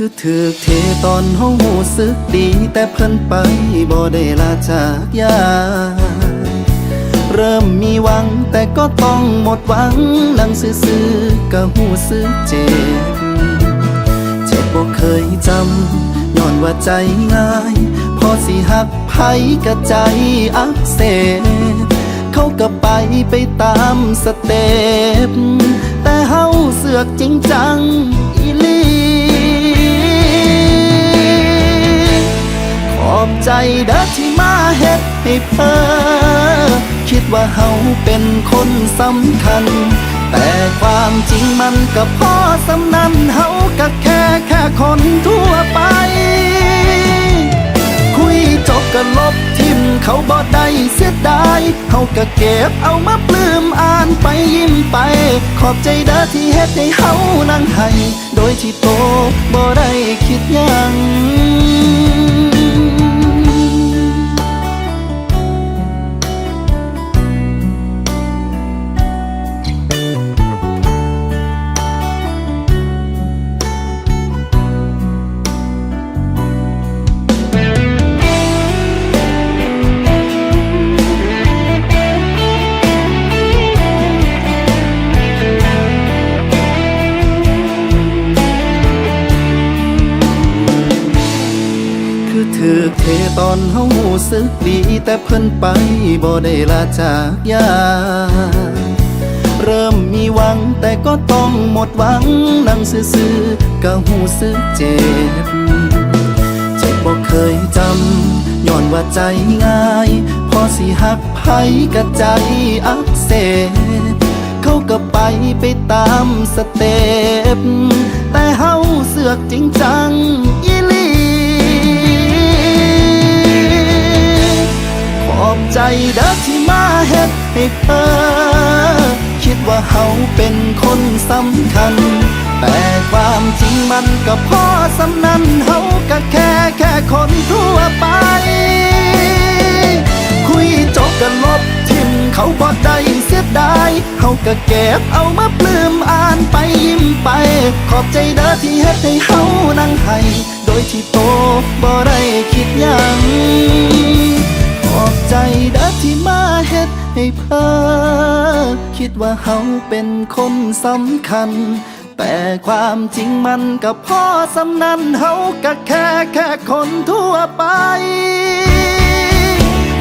คือถือเทตอนเฮาหูสึกดี แต่เพิ่นไปบ่ได้ลาจากยา เริ่มมีหวังแต่ก็ต้องหมดหวังนั่งซื่อๆก็หูสึกเจ็บ เจ็บบ่เคยจำย้อนว่าใจง่าย พอสิหักไผกะใจอักเสบเขาก็ไปไปตามสเต็ปแต่เฮาเสือกจริงจังอีลี อบใจเด้อที่มาเฮ็ดให้เพอคิดว่าเฮาเป็นคนสำคัญ แต่ความจริงมันก็พอสำนันเฮาก็แค่แค่คนทั่วไป คุยจบก็ลบทิมเขาบ่ได้เสียดายเฮาก็เก็บเอามาปลื้มอ่านไปยิ้มไป ขอบใจเด้อที่เฮ็ดให้เฮานั่งให้โดยที่โตบ่ได้คิดยัง สึกดีแต่เพิ่นไปบ่ได้ลาจากยา เริ่มมีหวังแต่ก็ต้องหมดหวังนั่งซื่อๆก็หูสึกเจ็บเจ็บบ่เคยจำย้อนว่าใจง่าย พอสิหักไผกะใจอักเสบเขาก็ไปไปตามสเต็ปแต่เฮาเสือกจริงจังอีลี อบใจเด้อที่มาเฮ็ดให้เพ้อคิดว่าเฮาเป็นคนสำคัญ แต่ความจริงมันก็พอสำนันเฮาก็แค่แค่คนทั่วไป คุยจบกันลบทิมเขาบ่ได้เสียดายเฮาก็เก็บเอามาปลื้มอ่านไปยิ้มไป ขอบใจเด้อที่เฮ็ดให้เฮานั่งให้โดยที่โตบ่ได้คิดยัง ใจเด้อที่มาเฮ็ดให้เพ้อคิดว่าเฮาเป็นคนสำคัญ แต่ความจริงมันก็พอสำนันเฮาก็แค่แค่คนทั่วไป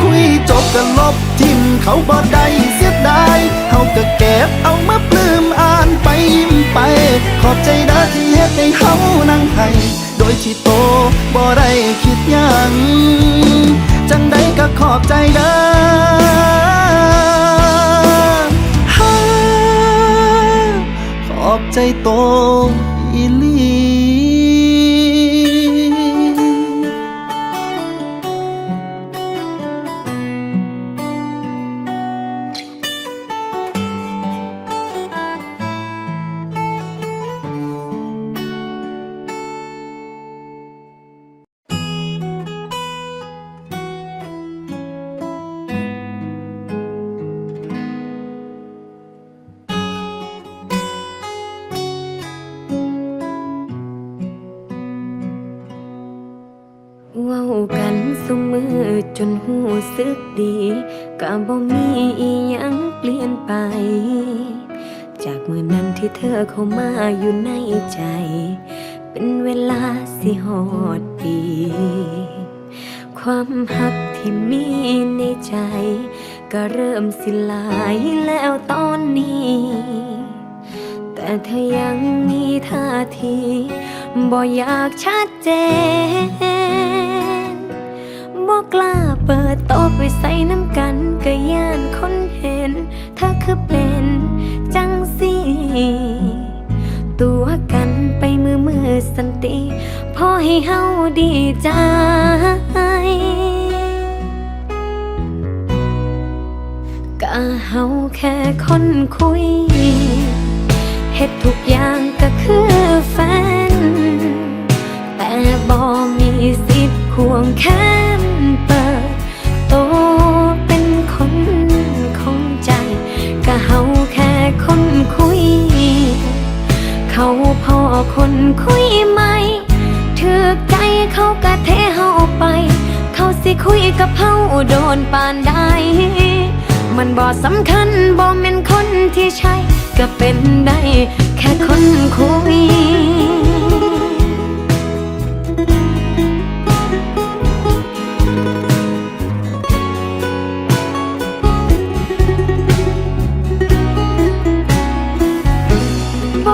คุยจบก็ลบทิมเขาบ่ได้เสียดายเฮาก็เก็บเอามาปลื้มอ่านไปยิ้มไป ขอบใจเด้อที่เฮ็ดให้เฮานั่งให้โดยที่โตบ่ได้คิดยัง อบใจเด้อขอบใจโต มือจนหูสึกดี ก็บ่มีอีหยังเปลี่ยนไป จากมือนั้นที่เธอเข้ามาอยู่ในใจ เป็นเวลาสิหอดปี ความหักที่มีในใจ ก็เริ่มสิลายแล้วตอนนี้ แต่เธอยังมีท่าทีบ่อยากชัดเจน บ่กล้าเปิดโตะไปใส่น้ำกันก็ย่านคนเห็นถ้าคือเป็นจังสิสันติ พอให้เฮาดีใจก็เฮาแค่คนคุยเฮ็ดทุกอย่างก็คือแฟน แต่บ่มีสิทธิ์ควงแข โดนปานใดมันบ่สำคัญบ่แม่นคนที่ใช่ ก็เป็นได้ แค่คนคุย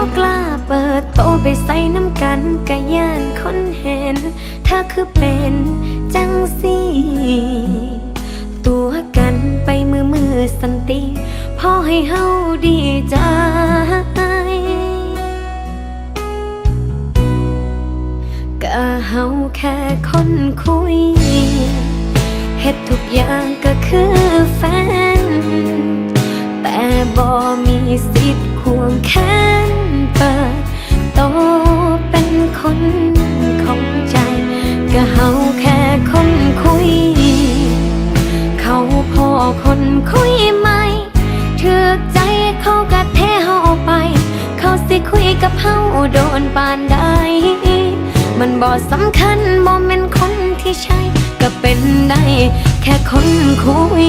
กกล้าเปิดโตไปใส่น้ำกันกะย่านคนเห็น ถ้าคือเป็นจังสี ตัวกันไปมือมือสันติพอให้เฮาดีใจก็เฮาแค่คนคุยเฮ็ดทุกอย่างก็คือแฟน แต่บ่มีสิทธิ์ควงแขนเปิดโตเป็นคนของใจก็เฮาแค่ คนคุยไหมถือใจเขากะเทเฮาไป เขาสิคุยกับเฮาโดนปานใดมันบ่สำคัญบ่แม่นคนที่ใช่ก็เป็นได้แค่คนคุย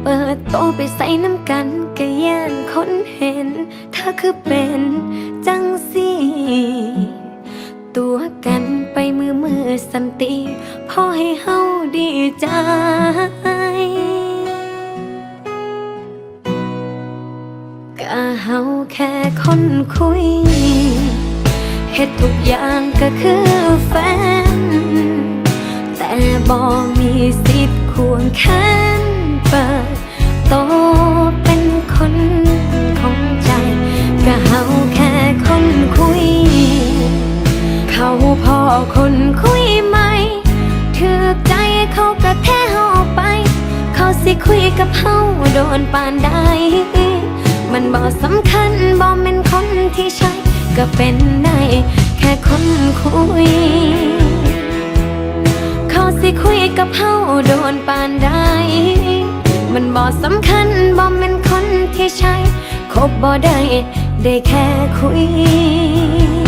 เปิดโตไปใส่น้ำกันก็ย่านคนเห็นถ้าคือเป็นจังสีตัวกันไปมือมือสันติพอให้เฮาดีใจก็เฮาแค่คนคุยเฮ็ดทุกอย่างก็คือแฟน แต่บ่มีสิทธิ์ควงแขน เปิดโตเป็นคนของใจก็เฮาแค่คนคุย เขาพอคนคุยไหมถือใจเขากะแท้เฮาไป เขาสิคุยกับเฮาโดนปานใดมันบ่สำคัญบ่แม่นคนที่ใช่ก็เป็นได้แค่คนคุย เขาสิคุยกับเฮาโดนปานใดมัน บ่สำคัญบ่เป็นคนที่ใช่คบบ่ได้ได้แค่คุย